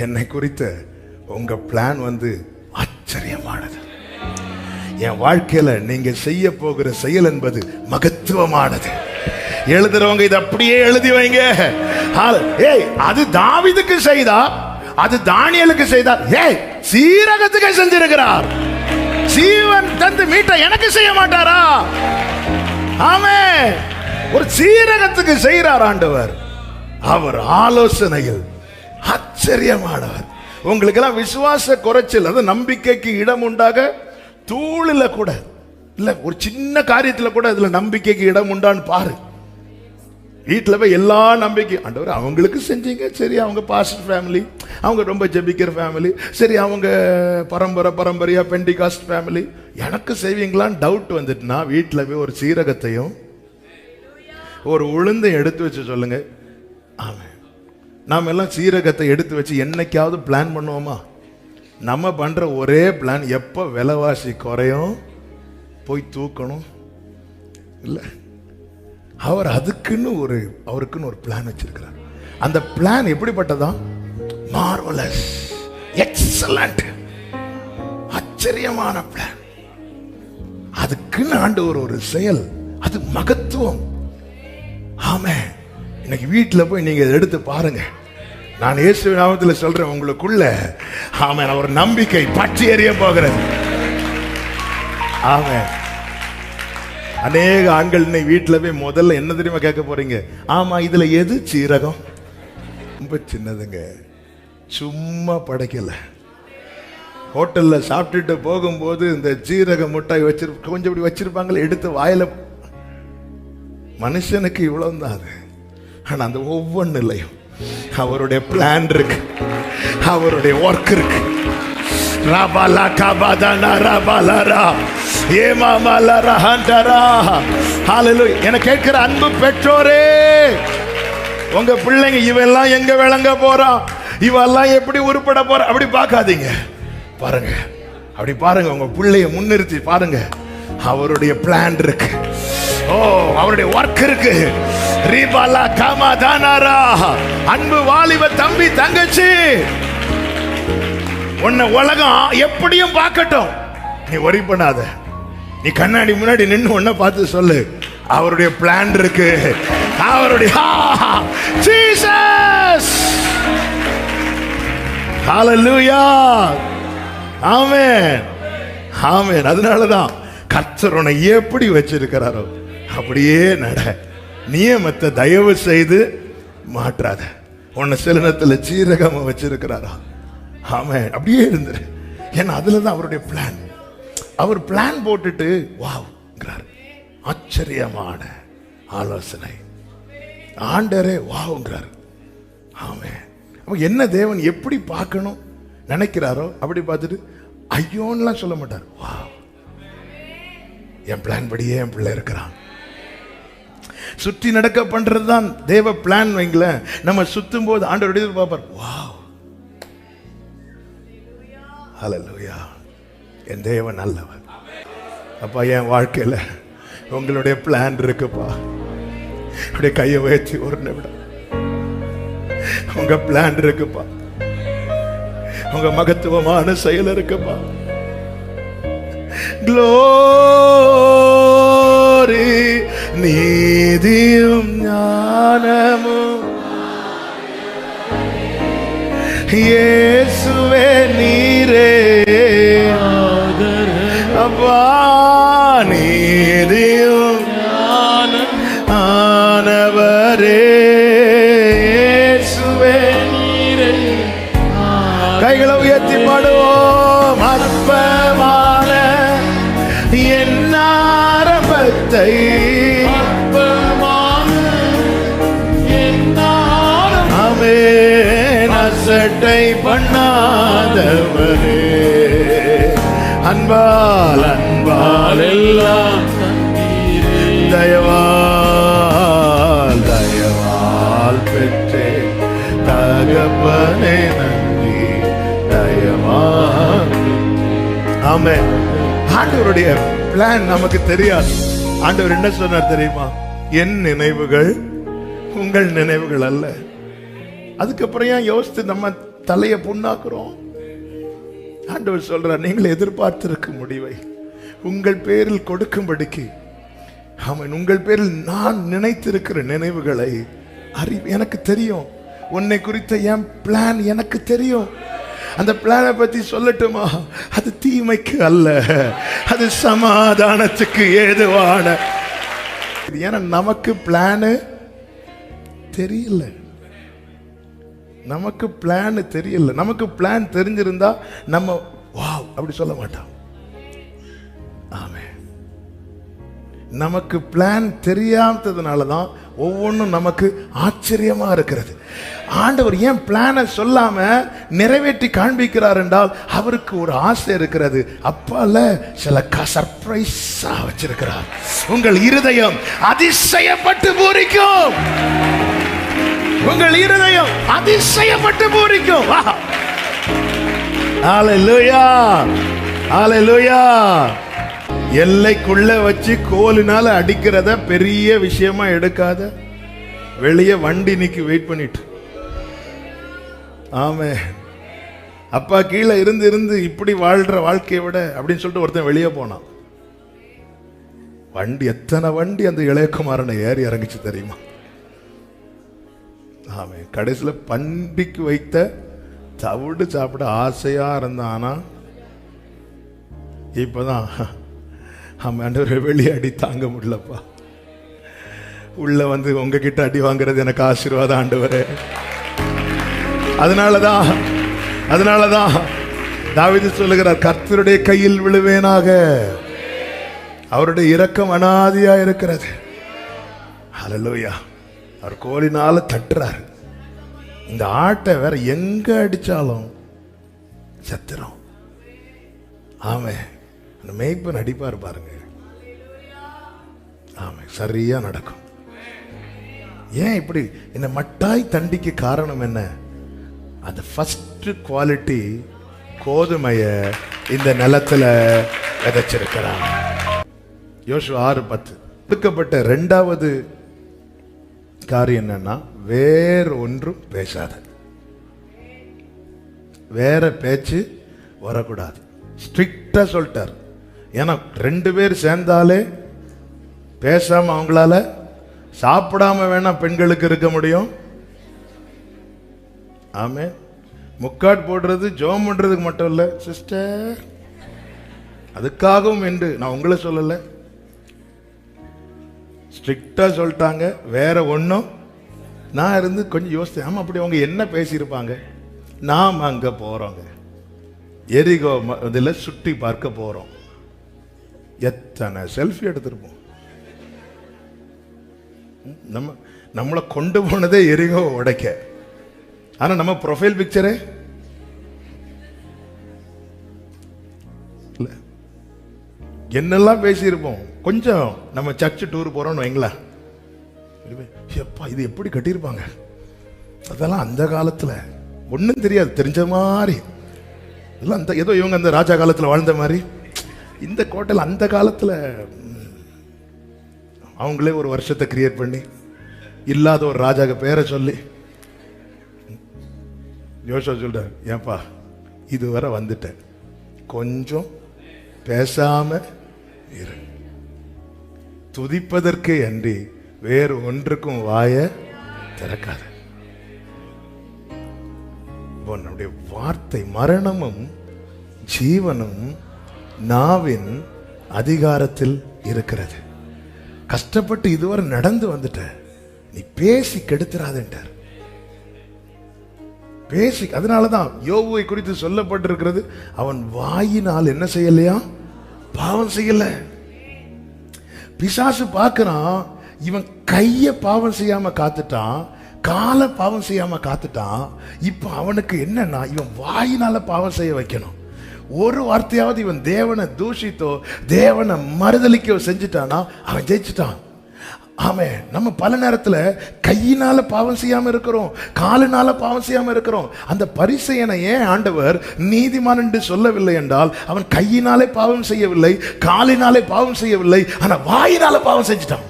என்னை குறித்த உங்க பிளான் வந்து ஆச்சரியமானது. என் வாழ்க்கையில நீங்க செய்ய போகிற செயல் என்பது மகத்துவமானது. எழுதுறவங்க இதை அப்படியே எழுதி வைங்க. ஏய் அது தாவிதுக்கு செய்தா? அது தானியலுக்கு செய்தார் ஏய் சீரகத்துக்கு செஞ்சிருக்கிறார். சீவன் தந்து மீட்ட எனக்கு செய்ய மாட்டாரா? ஆமே. ஒரு சீரகத்துக்கு செய்கிறார் ஆண்டவர். அவர் ஆலோசனையில் ஆச்சரியமானவர். உங்களுக்கெல்லாம் விசுவாச குறைச்சல் அது நம்பிக்கைக்கு இடம் உண்டாக தூளில் கூட இல்லை ஒரு சின்ன காரியத்தில் கூட அதில் நம்பிக்கைக்கு இடம் உண்டான்னு பாரு. வீட்டில் போய் எல்லா நம்பிக்கை ஆண்டவர் அவங்களுக்கு செஞ்சீங்க. சரி அவங்க பாஸ்டர் ஃபேமிலி அவங்க ரொம்ப ஜெபிக்கிற ஃபேமிலி சரி அவங்க பரம்பரை பரம்பரையாக பெண்டிகாஸ்ட் ஃபேமிலி எனக்கு செய்வீங்களான்னு டவுட் வந்துட்டுனா வீட்டில் போய் ஒரு சீரகத்தையும் ஒரு உளுந்தையும் எடுத்து வச்சு சொல்லுங்க. ஆமாம் நாம் எல்லாம் சீரகத்தை எடுத்து வச்சு என்னைக்காவது பிளான் பண்ணுவோமா? நம்ம பண்ணுற ஒரே பிளான் எப்போ விலைவாசி குறையும் போய் தூக்கணும்? இல்லை. அவர் அதுக்குன்னு ஒரு அவருக்குன்னு ஒரு பிளான் வச்சிருக்கிறார். அந்த பிளான் எப்படிப்பட்டதா? மார்வலஸ் எக்ஸலண்ட் ஆச்சரியமான பிளான் அதுக்குன்னு ஆண்டவர் ஒரு செயல் அது மகத்துவம். ஆமே இன்னைக்கு வீட்டில் போய் நீங்கள் இதை எடுத்து பாருங்கள் நான் இயேசு நாமத்தில் சொல்கிறேன் உங்களுக்குள்ள ஆமாம் ஒரு நம்பிக்கை பற்றி எறிய போகிறது. ஆமாம் அநேக ஆண்கள் இன்னைக்கு வீட்டில் போய் முதல்ல என்ன தெரியுமா கேட்க போறீங்க? ஆமாம் இதில் எது சீரகம்? ரொம்ப சின்னதுங்க. சும்மா படைக்கலை. ஹோட்டலில் சாப்பிட்டுட்டு போகும்போது இந்த ஜீரக முட்டாய் வச்சிரு கொஞ்சம் இப்படி வச்சிருப்பாங்களே எடுத்து வாயில. மனுஷனுக்கு இவ்வளோ தான் அது. ஆனால் அந்த ஒவ்வொன்றுலையும் அவருடைய பிளான் இருக்கு. அவருடைய ஒர்க் இருக்கு. ராபாலா காபாதானா ராபாலாரா ஏமாமாலா ரஹாண்டாரா ஹாலலு என கேட்கிற அன்பு பெற்றோரே உங்க பிள்ளைங்க இவெல்லாம் எங்க விளங்க போறான் இவெல்லாம் எப்படி உருப்பட போற? அப்படி பார்க்காதீங்க. பாருங்க. அப்படி பாருங்க. உங்க பிள்ளைய முன்னிறுத்தி பாருங்க. அவருடைய பிளான் இருக்கு. ஓ அவருடைய ஒர்க் இருக்கு. ரீபாலா காமா தானாரா. அன்பு வாலிப தம்பி தங்கச்சி. உன்னை உலகம் எப்படியும் பார்க்கட்டும். நீ ஒரி பண்ணாத. நீ கண்ணாடி முன்னாடி நின்று உன்ன பார்த்து சொல்லு. அவருடைய பிளான் இருக்கு. அவருடைய ஜீசஸ் ஹalleluya ஆமென் ஆமென் அதனால தான் கர்த்தர் உன்னை எப்படி வச்சிருக்கிறாரோ. அப்படியே நட. நியமத்தை தயவு செய்து மாற்றாத. உன்னை சிலனத்தில் சீரகமா வச்சிருக்கிறாரா? ஆமென் அப்படியே இருந்துரு. ஏன்னா அதில் தான் அவருடைய பிளான் அவர் பிளான் போட்டுட்டு வாவ்ங்கிறார். ஆச்சரியமான ஆலோசனை. ஆண்டரே வாவ்ங்கிறார். ஆமே. அப்ப என்ன தேவன் எப்படி பார்க்கணும் நினைக்கிறாரோ அப்படி பார்த்துட்டு ஐயோன்லாம் சொல்ல மாட்டார். வா என் பிளான் படியே என் பிள்ளை இருக்கிறான். சுற்றி நடக்க பண்ணுறது தான் தேவ பிளான் வைங்களேன். நம்ம சுத்தும் போது ஆண்டவர் பார்ப்பார். வா ஹalleluya என் தேவன் நல்லவர். அப்பா என் வாழ்க்கையில உங்களுடைய பிளான் இருக்குப்பா. அப்படியே கையை உயர்த்தி ஒரு நிமிடம். உங்க பிளான் இருக்குப்பா. உங்க மகத்துவமான செயல் இருக்குப்பா. க்ளோ നീതിയും ജ്ഞാനവും യേശുവേ നീരേ. അപ്പാ அன்பால் அன்பால் எல்லாம் தயவால் தயவால் பெற்றே. தகப்பனே நன்றி. தயவால் ஆமே ஆண்டவருடைய பிளான் நமக்கு தெரியாது. ஆண்டவர் என்ன சொன்னார் தெரியுமா? என் நினைவுகள் உங்கள் நினைவுகள் அல்ல. அதுக்கப்புறம் ஏன் யோசித்து நம்ம தலையை புண்ணாக்குறோம்? ஆண்டவர் சொல்கிறார் நீங்கள் எதிர்பார்த்திருக்கும் முடிவை உங்கள் பேரில் கொடுக்கும்படிக்கு அவன் உங்கள் பேரில் நான் நினைத்திருக்கிற நினைவுகளை அறி எனக்கு தெரியும். உன்னை குறித்த என் பிளான் எனக்கு தெரியும். அந்த பிளானை பற்றி சொல்லட்டுமா? அது தீமைக்கு அல்ல. அது சமாதானத்துக்கு ஏதுவான ஏன்னா நமக்கு பிளானு தெரியல. நமக்கு பிளான் தெரியல. நமக்கு பிளான் தெரிஞ்சிருந்தா நம்ம வாவ் அப்படி சொல்ல மாட்டோம் ஆமே நமக்கு பிளான் தெரியாததுனால தான் ஒவ்வொன்றும் நமக்கு ஆச்சரியமா இருக்கிறது. ஆண்டவர் ஏன் பிளானை சொல்லாம நிறைவேற்றி காண்பிக்கிறார் என்றால் அவருக்கு ஒரு ஆசை இருக்கிறது. அப்பால சில சர்ப்ரைஸா வச்சிருக்கிறார். உங்கள் இருதயம் அதிசயப்பட்டு பூரிக்கும். உங்கள் இருதயம் அதிசயப்பட்டு பூரிக்கும். எல்லைக்குள்ள வச்சு கோலினால அடிக்கிறத பெரிய விஷயமா எடுக்காத. வெளியே வண்டி நிக்கி வெயிட் பண்ணிட்டு. ஆமே அப்பா கீழே இருந்து இருந்து இப்படி வாழ்ற வாழ்க்கையை விட அப்படின்னு சொல்லிட்டு ஒருத்தன் வெளியே போனான். வண்டி எத்தனை வண்டி அந்த இளையகுமாரனை ஏறி இறங்கிச்சு தெரியுமா? ஆமே. கடைசியில் பண்டிக்கு வைத்த தவிடு சாப்பிட ஆசையா இருந்தானா. இப்பதான் ஆமாம் ஆண்டவர் வெளியே அடி தாங்க முடியலப்பா. உள்ள வந்து உங்ககிட்ட அடி வாங்குறது எனக்கு ஆசீர்வாதம் ஆண்டவரே. அதனாலதான் அதனாலதான் தாவீது சொல்லுகிறார் கர்த்தருடைய கையில் விழுவேனாக. அவருடைய இரக்கம் அனாதியா இருக்கிறது. ஹalleluya. அவர் கோழினால தட்டுறாரு. இந்த ஆட்டை வேற எங்க அடிச்சாலும் சத்திரம். ஆமே அந்த மேய்ப்பன் அடிப்பார் பாருங்க. ஆமே சரியா நடக்கும். ஏன் இப்படி இந்த மட்டாய் தண்டிக்கு காரணம் என்ன? அந்த ஃபர்ஸ்ட் குவாலிட்டி கோதுமைய இந்த நிலத்துல விதைச்சிருக்கிறான். யோசு ஆறு பத்து. கொடுக்கப்பட்ட ரெண்டாவது காரியம் என்னன்னா வேற ஒன்றும் பேசாத. வேற பேச்சு வரக்கூடாது. ஸ்ட்ரிக்டா சொல்லிட்டார். ஏன்னா ரெண்டு பேர் சேர்ந்தாலே பேசாம அவங்களால சாப்பிடாம வேணா பெண்களுக்கு இருக்க முடியும். ஆமே. முக்காட் போடுறது ஜோம் பண்றதுக்கு மட்டும் இல்லை சிஸ்டர். அதுக்காகவும் என்று நான் உங்களை சொல்லலை. ஸ்ட்ரிக்டாக சொல்லிட்டாங்க வேற ஒன்றும் நான் இருந்து கொஞ்சம் யோசித்தேன் ஆமாம் அப்படி அவங்க என்ன பேசியிருப்பாங்க? நாம் அங்கே போகிறோங்க எரிகோ ம- இதுல சுற்றி பார்க்க போகிறோம் எத்தனை செல்ஃபி எடுத்திருப்போம். நம்ம நம்மளை கொண்டு போனதே எரிகோ உடைக்க. ஆனால் நம்ம ப்ரொஃபைல் பிக்சரே என்னெல்லாம் பேசியிருப்போம்? கொஞ்சம் நம்ம சர்ச்சு டூர் போகிறோன்னு வைங்களேன். எப்பா இது எப்படி கட்டியிருப்பாங்க? அதெல்லாம் அந்த காலத்தில் ஒன்றும் தெரியாது தெரிஞ்ச மாதிரி. இதெல்லாம் அந்த ஏதோ இவங்க அந்த ராஜா காலத்தில் வாழ்ந்த மாதிரி. இந்த கோட்டையில் அந்த காலத்தில் அவங்களே ஒரு வருஷத்தை கிரியேட் பண்ணி இல்லாத ஒரு ராஜாக்கு பேரை சொல்லி யோசா சொல்றார் ஏன்பா இதுவரை வந்துட்டேன். கொஞ்சம் பேசாமல் இரு. துதிப்பதற்கே அன்றி வேறு ஒன்றுக்கும் வாய திறக்காத. நம்முடைய வார்த்தை மரணமும் ஜீவனும் நாவின் அதிகாரத்தில் இருக்கிறது. கஷ்டப்பட்டு இதுவரை நடந்து வந்துட்ட. நீ பேசி கெடுத்துறாதேன்ட்டார் பேசி அதனாலதான் யோகுவை குறித்து சொல்லப்பட்டிருக்கிறது. அவன் வாயினால் என்ன செய்யலையா? பாவம் செய்யல. பிசாசு பார்க்குறான் இவன் கையை பாவம் செய்யாமல் காத்துட்டான் காலை பாவம் செய்யாமல் காத்துட்டான் இப்போ அவனுக்கு என்னன்னா இவன் வாயினால் பாவம் செய்ய வைக்கணும். ஒரு வார்த்தையாவது இவன் தேவனை தூஷித்தோ தேவனை மறுதளிக்கோ செஞ்சுட்டானா அவன் ஜெயிச்சிட்டான். ஆமே நம்ம பல நேரத்தில் கையினால பாவம் செய்யாமல் இருக்கிறோம் காலினால பாவம் செய்யாமல் இருக்கிறோம். அந்த பரிசையனை ஏன் ஆண்டவர் நீதிமான் என்று சொல்லவில்லை என்றால் அவன் கையினாலே பாவம் செய்யவில்லை காலினாலே பாவம் செய்யவில்லை ஆனால் வாயினால பாவம் செஞ்சுட்டான்.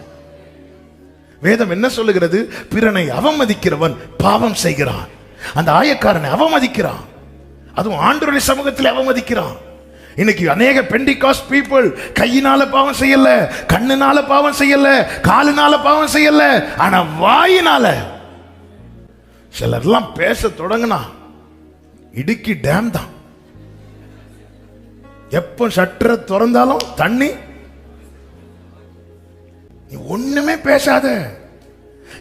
வேதம் என்ன சொல்லுகிறது? பிறனை அவமதிக்கிறவன் பாவம் செய்கிறான். அந்த ஆயக்காரனை அவமதிக்கிறான். அதுவும் ஆண்டவருடைய சமூகத்தில் அவமதிக்கிறான். இன்னைக்கு அநேக பெண்டிகாஸ்ட் பீப்புள் கையினால பாவம் செய்யல கண்ணுனால பாவம் செய்யல காலுனால பாவம் செய்யல ஆனா வாயினால சிலர்லாம் பேச தொடங்கினா இடுக்கி டேம் தான். எப்போ சற்ற திறந்தாலும் தண்ணி நீ ஒண்ணுமே பேசாத.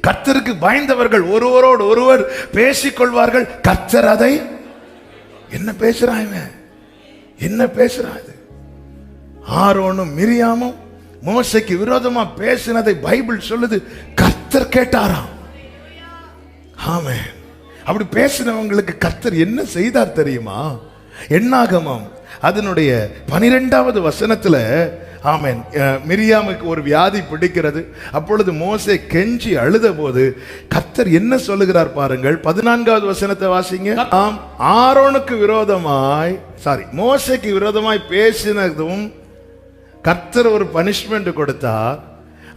கர்த்தருக்கு பயந்தவர்கள் ஒருவரோடு ஒருவர் பேசிக்கொள்வார்கள். கர்த்தர் அதை என்ன பேசுறான் இவன்? என்ன பேசுறான் ஆரோனும் மிரியாமும் மோசைக்கு விரோதமா பேசினதை பைபிள் சொல்லுது. கர்த்தர் கேட்டாராம். ஆமே அப்படி பேசினவங்களுக்கு கர்த்தர் என்ன செய்தார் தெரியுமா? என்னாகமம் அதனுடைய பனிரெண்டாவது வசனத்துல ஆமேன். மிரியாமுக்கு ஒரு வியாதி பிடிக்கிறது. அப்பொழுது மோசே கெஞ்சி அழுத போது கத்தர் என்ன சொல்லுகிறார் பாருங்கள். பதினான்காவது வசனத்தை வாசிங்க. ஆம் ஆரோனுக்கு விரோதமாய் சாரி மோசைக்கு விரோதமாய் பேசினதும் கர்த்தர் ஒரு பனிஷ்மெண்ட் கொடுத்தார்.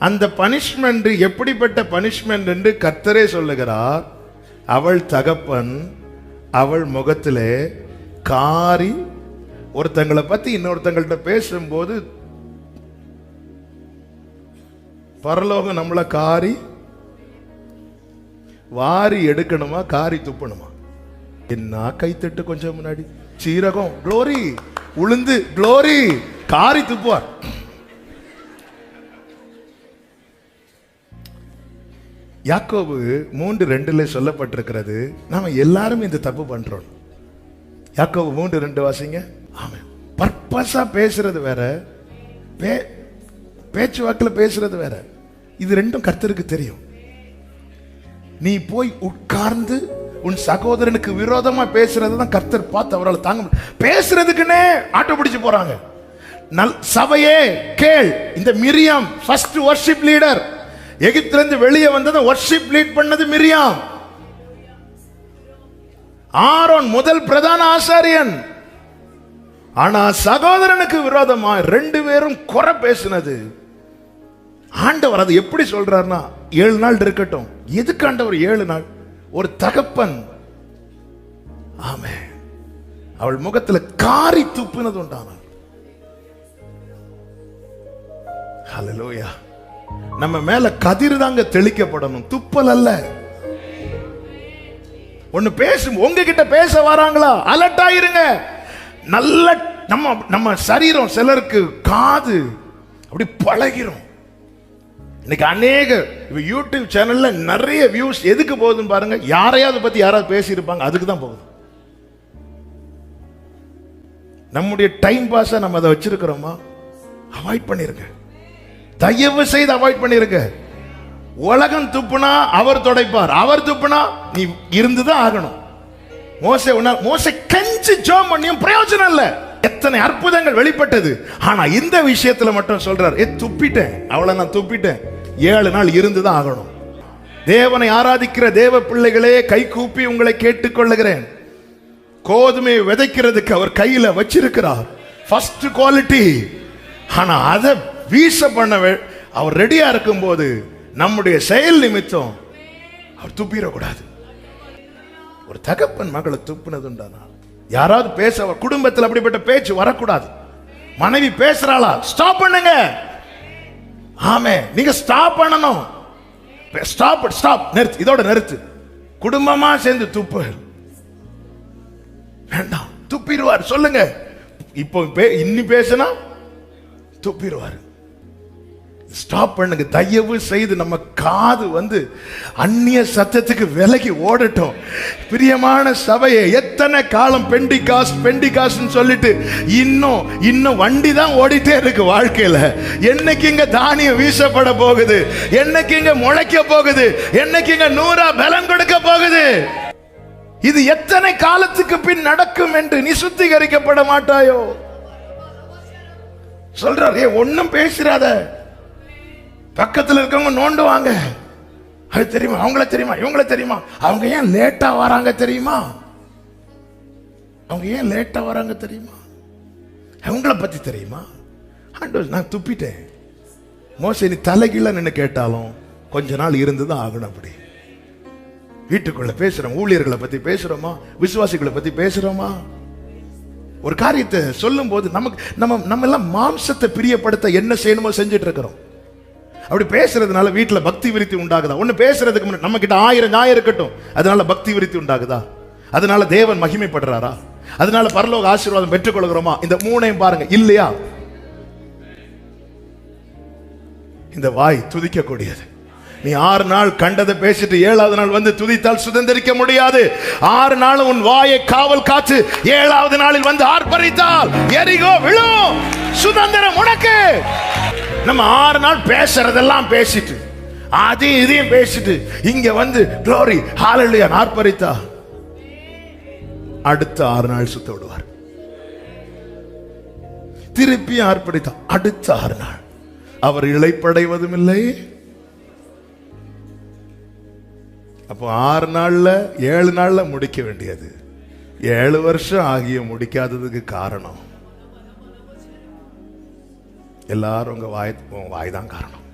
அந்த பனிஷ்மெண்ட் எப்படிப்பட்ட பனிஷ்மெண்ட் என்று கர்த்தரே சொல்லுகிறார். அவள் தகப்பன் அவள் முகத்திலே காரி ஒருத்தங்களை பத்தி இன்னொருத்தங்கள்ட்ட பேசும்போது பரலோகம் நம்மள காரி வாரி எடுக்கணுமா காரி துப்பணுமா? என்ன கைத்தட்டு கொஞ்சம் முன்னாடி. சீரகம் க்ளோரி உளுந்து குளோரி காரி துப்புவார். யாக்கோபு மூன்று ரெண்டுல சொல்லப்பட்டிருக்கிறது நாம எல்லாரும் இந்த தப்பு பண்றோம். யாக்கோபு மூன்று ரெண்டு வாசிங்க. ஆமா பர்பஸா பேசுறது வேற. பே பேச்சுவாக்கில் பேசுறது வேற. இது ரெண்டும் கர்த்தருக்கு தெரியும். நீ போய் உட்கார்ந்து உன் சகோதரனுக்கு விரோதமா பேசுறது தான் கர்த்தர் பார்த்து அவரால் தாங்க பேசுறதுக்குன்னே ஆட்டோ பிடிச்சு போறாங்க. நல் சபையே கேள். இந்த மிரியாம் ஃபர்ஸ்ட் வர்ஷிப் லீடர் எகிப்திலிருந்து வெளியே வந்ததை வர்ஷிப் லீட் பண்ணது மிரியாம். ஆரோன் முதல் பிரதான ஆசாரியன். ஆனா சகோதரனுக்கு விரோதமா ரெண்டு பேரும் குறை பேசினது. ஆண்டவர் அது எப்படி சொல்றாருன்னா ஏழு நாள் இருக்கட்டும். எதுக்கு ஆண்டவர் ஏழு நாள்? ஒரு தகப்பன். ஆமே அவள் முகத்துல காரி துப்புனது உண்டான. நம்ம மேல கதிர் தாங்க தெளிக்கப்படணும். துப்பல் அல்ல. ஒண்ணு பேசும் உங்ககிட்ட பேச வராங்களா? அலர்ட்டா இருங்க நல்ல நம்ம நம்ம சரீரம் சிலருக்கு காது அப்படி பழகிரும். இன்னைக்கு அநேக இப்போ யூடியூப் சேனலில் நிறைய வியூஸ் எதுக்கு போகுதுன்னு பாருங்க. யாரையாவது பற்றி யாராவது பேசியிருப்பாங்க அதுக்கு தான் போகுது. நம்முடைய டைம் பாஸை நம்ம அதை வச்சிருக்கிறோமா? அவாய்ட் பண்ணிருங்க. தயவு செய்து அவாய்ட் பண்ணிருங்க. உலகம் துப்புனா அவர் துடைப்பார். அவர் துப்புனா நீ இருந்துதான் ஆகணும். மோசே உன்னால் மோசே கஞ்சி ஜோம் பண்ணியும் பிரயோஜனம் இல்லை. எத்தனை அற்புதங்கள் வெளிப்பட்டது. ஆனா இந்த விஷயத்துல மட்டும் சொல்றார் ஏ துப்பிட்டேன். அவளை நான் துப்பிட்டேன். ஏழு நாள் இருந்துதான் ஆகணும். தேவனை ஆராதிக்கிற தேவ பிள்ளைகளே கை கூப்பி உங்களை கேட்டுக்கொள்ளுகிறேன். கோதுமை விதைக்கிறதுக்கு அவர் கையில வச்சிருக்கிறார். ஃபர்ஸ்ட் குவாலிட்டி ஆனா அதை வீச பண்ண அவர் ரெடியா இருக்கும்போது நம்முடைய செயல் நிமித்தம் அவர் துப்பிடக்கூடாது. ஒரு தகப்பன் மகளை துப்புனதுண்டானா யாராவது பேச குடும்பத்தில் அப்படிப்பட்ட பேச்சு வரக்கூடாது. மனைவி பேசுறாளா? ஸ்டாப் பண்ணுங்க. ஆமே நீங்க ஸ்டாப் பண்ணணும். ஸ்டாப் ஸ்டாப் நிறுத்து. இதோட நிறுத்து. குடும்பமா சேர்ந்து துப்பு. வேண்டாம். துப்பிடுவார். சொல்லுங்க. இப்போ பே- இன்னி பேசினா துப்பிடுவார். ஸ்டாப் பண்ணுங்க. தயவு செய்து நம்ம காது வந்து அந்நிய சத்தத்துக்கு விலகி ஓடட்டும். பிரியமான சபையை எத்தனை காலம் பெண்டிகாஸ் பெண்டிகாஸ்னு சொல்லிட்டு இன்னும் இன்னும் வண்டி தான் ஓடிட்டே இருக்கு வாழ்க்கையில. என்னைக்கு இங்க தானியம் வீசப்பட போகுது? என்னைக்கு இங்க முளைக்க போகுது? என்னைக்கு இங்க நூறா பலம் கொடுக்க போகுது? இது எத்தனை காலத்துக்கு பின் நடக்கும் என்று நீ சுத்திகரிக்கப்பட மாட்டாயோ? சொல்றாரு ஒன்னும் பேசுறாத பக்கத்தில் இருக்கவங்க நோண்டுவாங்க அது தெரியுமா? அவங்கள தெரியுமா? இவங்கள தெரியுமா? அவங்க ஏன் லேட்டா வராங்க தெரியுமா? அவங்க ஏன் லேட்டா வராங்க தெரியுமா? அவங்கள பத்தி தெரியுமா? ஆண்டவர் நான் துப்பிட்டேன். மோசே நீ தலைகீழ நின்று கேட்டாலும் கொஞ்ச நாள் இருந்து தான் ஆகணும் அப்படி. வீட்டுக்குள்ள பேசுறோம் ஊழியர்களை பத்தி பேசுறோமா? விசுவாசிகளை பத்தி பேசுறோமா? ஒரு காரியத்தை சொல்லும் போது நமக்கு நம்ம நம்ம எல்லாம் மாம்சத்தை பிரியப்படுத்த என்ன செய்யணுமோ செஞ்சுட்டு இருக்கிறோம். அப்படி பேசுறதுனால வீட்டுல பக்தி விருத்தி உண்டாகுதா? ஒண்ணு பேசுறதுக்கு முன்னாடி நம்ம கிட்ட ஆயிரம் ஞாயிறு இருக்கட்டும். அதனால பக்தி விருத்தி உண்டாகுதா? அதனால தேவன் மகிமைப்படுறாரா? அதனால பரலோக ஆசீர்வாதம் பெற்றுக்கொள்கிறோமா? இந்த மூணையும் பாருங்க. இல்லையா? இந்த வாய் துதிக்கக்கூடியது. நீ ஆறு நாள் கண்டதை பேசிட்டு ஏழாவது நாள் வந்து துதித்தால் சுதந்திரிக்க முடியாது. ஆறு நாள் உன் வாயை காவல் காத்து ஏழாவது நாளில் வந்து ஆர்ப்பரித்தால் எரிகோ விழும். சுதந்திரம் உனக்கு. நம்ம ஆறு நாள் பேசுறதெல்லாம் பேசிட்டு அதையும் இதையும் பேசிட்டு இங்க வந்து க்ளோரி ஹாலலியா நாற்பரித்தா. அடுத்த ஆறு நாள் சுத்த விடுவார். திருப்பி ஆர்ப்பரித்தா. அடுத்த ஆறு நாள். அவர் இழைப்படைவதும் இல்லை அப்போ ஆறு நாள்ல ஏழு நாள்ல முடிக்க வேண்டியது. ஏழு வருஷம் ஆகிய முடிக்காததுக்கு காரணம். எல்லாரும் உங்கள் வாய் உங்க வாய் தான் காரணம்.